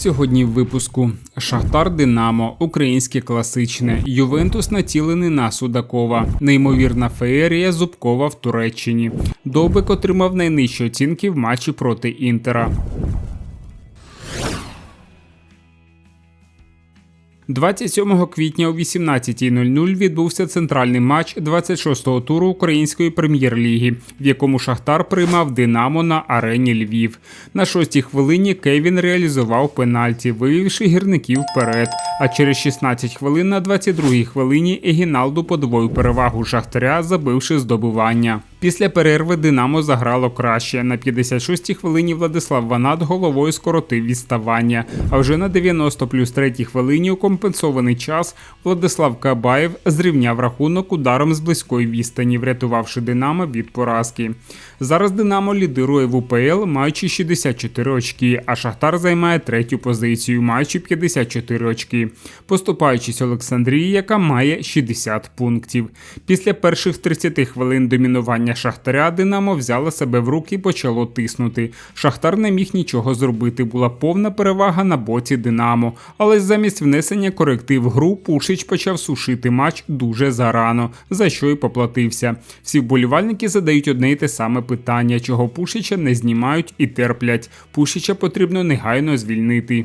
Сьогодні в випуску Шахтар Динамо, українське класичне, Ювентус націлений на Судакова, неймовірна феєрія Зубкова в Туреччині. Довбик отримав найнижчі оцінки в матчі проти Інтера. 27 квітня о 18.00 відбувся центральний матч 26-го туру української прем'єр-ліги, в якому Шахтар приймав Динамо на арені Львів. На шостій хвилині Кевін реалізував пенальті, вивівши гірників вперед. А через 16 хвилин на 22-й хвилині Егіналду подвоїв перевагу Шахтаря, забивши здобування. Після перерви Динамо заграло краще. На 56-й хвилині Владислав Ванат головою скоротив відставання. А вже на 90 плюс 3 хвилині у компенсований час Владислав Кабаєв зрівняв рахунок ударом з близької відстані, врятувавши Динамо від поразки. Зараз Динамо лідирує в УПЛ, маючи 64 очки, а Шахтар займає третю позицію, маючи 54 очки, поступаючись Олександрії, яка має 60 пунктів. Після перших 30 хвилин домінування Шахтаря Динамо взяло себе в руки і почало тиснути. Шахтар не міг нічого зробити. Була повна перевага на боці Динамо, але замість внесення коректив гру Пушич почав сушити матч дуже зарано, за що й поплатився. Всі вболівальники задають одне й те саме питання, чого Пушича не знімають і терплять. Пушича потрібно негайно звільнити.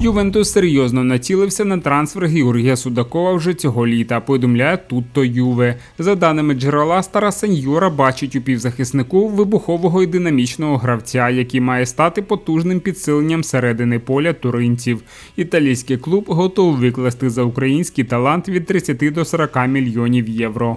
Ювентус серйозно націлився на трансфер Георгія Судакова вже цього літа. Повідомляє Тутто Юве. За даними джерела, стара сеньора бачить у півзахиснику вибухового і динамічного гравця, який має стати потужним підсиленням середини поля туринців. Італійський клуб готовий викласти за український талант від 30 до 40 мільйонів євро.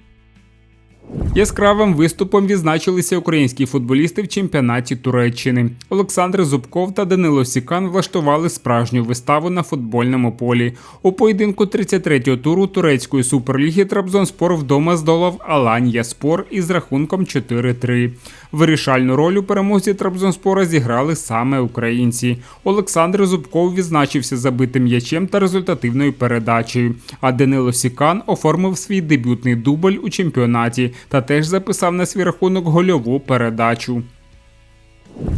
Яскравим виступом відзначилися українські футболісти в чемпіонаті Туреччини. Олександр Зубков та Данило Сікан влаштували справжню виставу на футбольному полі. У поєдинку 33-го туру турецької суперліги Трабзонспор вдома здолав Аланія Спор із рахунком 4-3. Вирішальну роль у перемозі Трабзонспора зіграли саме українці. Олександр Зубков відзначився забитим м'ячем та результативною передачею. А Данило Сікан оформив свій дебютний дубль у чемпіонаті та теж записав на свій рахунок гольову передачу.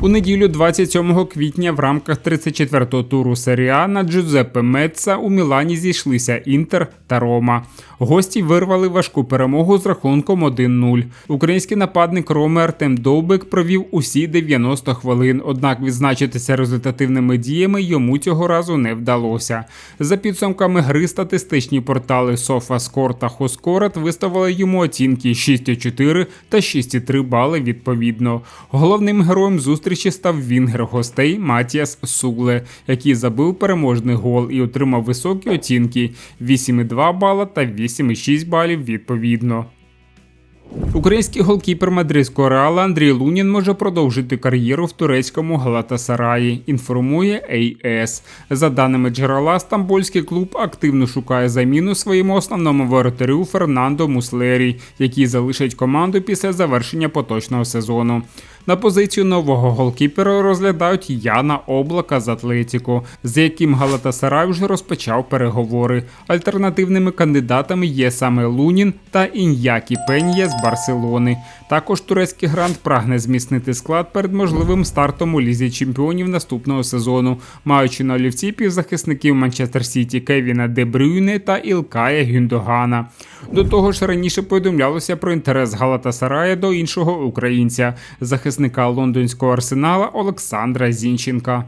У неділю 27 квітня в рамках 34-го туру серія на Джузеппе Меца у Мілані зійшлися Інтер та Рома. Гості вирвали важку перемогу з рахунком 1-0. Український нападник Роми Артем Довбик провів усі 90 хвилин, однак відзначитися результативними діями йому цього разу не вдалося. За підсумками гри статистичні портали SofaScore та HoScoret виставили йому оцінки 6,4 та 6,3 бали відповідно. Головним героєм зустрічі став вінгер гостей Матіас Сугле, який забив переможний гол і отримав високі оцінки 8,2 бала та 8,6 балів відповідно. Український голкіпер мадридського реала Андрій Лунін може продовжити кар'єру в турецькому Галатасараї. Інформує АС. За даними джерела, стамбульський клуб активно шукає заміну своєму основному воротарю Фернандо Муслері, який залишить команду після завершення поточного сезону. На позицію нового голкіпера розглядають Яна Облака з Атлетіко, з яким Галатасарай вже розпочав переговори. Альтернативними кандидатами є саме Лунін та Ін'які Пен'є з Барселони. Також турецький грант прагне зміцнити склад перед можливим стартом у лізі чемпіонів наступного сезону, маючи на олівці півзахисників Манчестер Сіті Кевіна Де Брюйне та Ілкая Гюндогана. До того ж, раніше повідомлялося про інтерес Галатасарая до іншого українця, захисника лондонського арсенала Олександра Зінченка.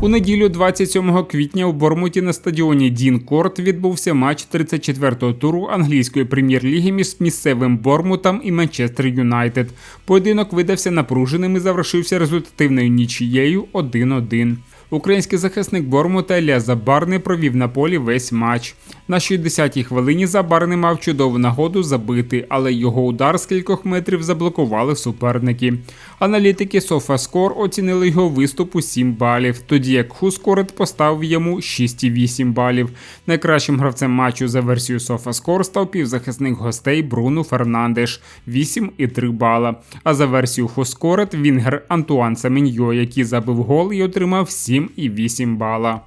У неділю 27 квітня у Бормуті на стадіоні Дін Корт відбувся матч 34-го туру англійської прем'єр-ліги між місцевим Бормутом і Манчестер Юнайтед. Поєдинок видався напруженим і завершився результативною нічією 1-1. Український захисник Бормута Ілля Забарний провів на полі весь матч. На 60-й хвилині Забар не мав чудову нагоду забити, але його удар з кількох метрів заблокували суперники. Аналітики SofaScore оцінили його виступ у 7 балів, тоді як Хускорет поставив йому 6,8 балів. Найкращим гравцем матчу за версією SofaScore став півзахисник гостей Бруно Фернандеш 8,3 бала. А за версією Хускорет Вінгер Антуан Саміньо, який забив гол і отримав 7,8 бала.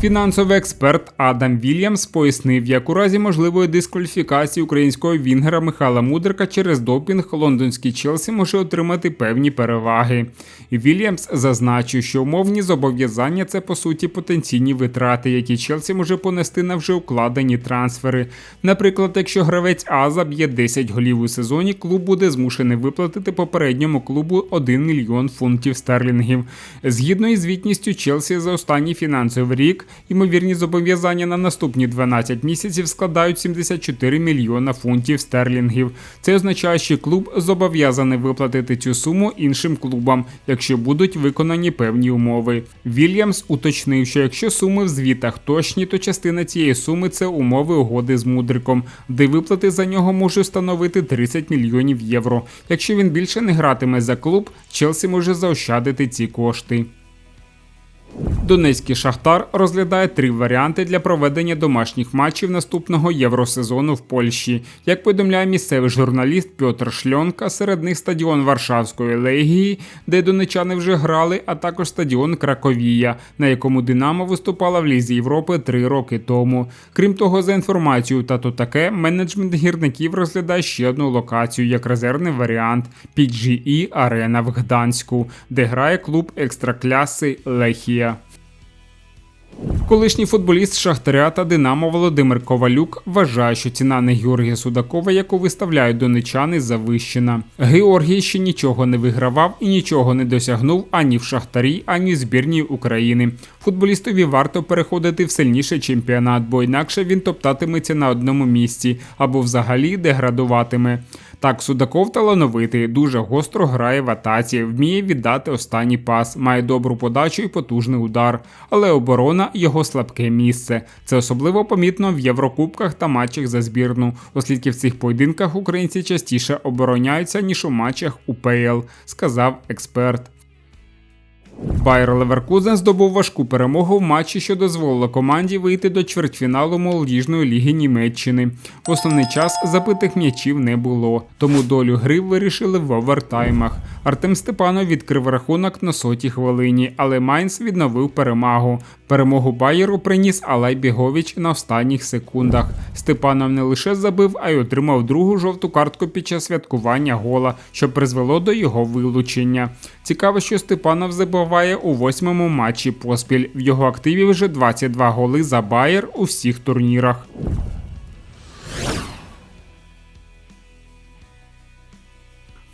Фінансовий експерт Адам Вільямс пояснив, як у разі можливої дискваліфікації українського вінгера Михайла Мудрика через допінг лондонський Челсі може отримати певні переваги. Вільямс зазначив, що умовні зобов'язання це по суті потенційні витрати, які Челсі може понести на вже укладені трансфери. Наприклад, якщо гравець А заб'є 10 голів у сезоні, клуб буде змушений виплатити попередньому клубу 1 мільйон фунтів стерлінгів. Згідно із звітністю Челсі за останній фінансовий рік ймовірні зобов'язання на наступні 12 місяців складають 74 мільйона фунтів стерлінгів. Це означає, що клуб зобов'язаний виплатити цю суму іншим клубам, якщо будуть виконані певні умови. Вільямс уточнив, що якщо суми в звітах точні, то частина цієї суми це умови угоди з мудриком, де виплати за нього можуть становити 30 мільйонів євро. Якщо він більше не гратиме за клуб, Челсі може заощадити ці кошти. Донецький шахтар розглядає три варіанти для проведення домашніх матчів наступного євросезону в Польщі. Як повідомляє місцевий журналіст Пьотр Шльонка, серед них стадіон Варшавської легії, де донечани вже грали, а також стадіон Краковія, на якому Динамо виступала в Лізі Європи три роки тому. Крім того, за інформацією та то таке, менеджмент гірників розглядає ще одну локацію як резервний варіант PGE Арена в Гданську, де грає клуб екстракляси Лехія. Колишній футболіст Шахтаря та Динамо Володимир Ковалюк вважає, що ціна на Георгія Судакова, яку виставляють донечани, завищена. Георгій ще нічого не вигравав і нічого не досягнув ані в Шахтарі, ані в збірній України. Футболістові варто переходити в сильніший чемпіонат, бо інакше він топтатиметься на одному місці або взагалі деградуватиме. Так, Судаков талановитий, дуже гостро грає в атаці, вміє віддати останній пас, має добру подачу і потужний удар. Але оборона його слабке місце. Це особливо помітно в Єврокубках та матчах за збірну, оскільки в цих поєдинках українці частіше обороняються ніж у матчах УПЛ, сказав експерт. Байер Леверкузен здобув важку перемогу в матчі, що дозволило команді вийти до чвертьфіналу молодіжної ліги Німеччини. Основний час забитих м'ячів не було, тому долю гри вирішили в овертаймах. Артем Степанов відкрив рахунок на сотій хвилині, але Майнц відновив перемагу. Перемогу Байеру приніс Алай Бігович на останніх секундах. Степанов не лише забив, а й отримав другу жовту картку під час святкування гола, що призвело до його вилучення. Цікаво, що Степанов забиває у восьмому матчі поспіль. В його активі вже 22 голи за Байер у всіх турнірах.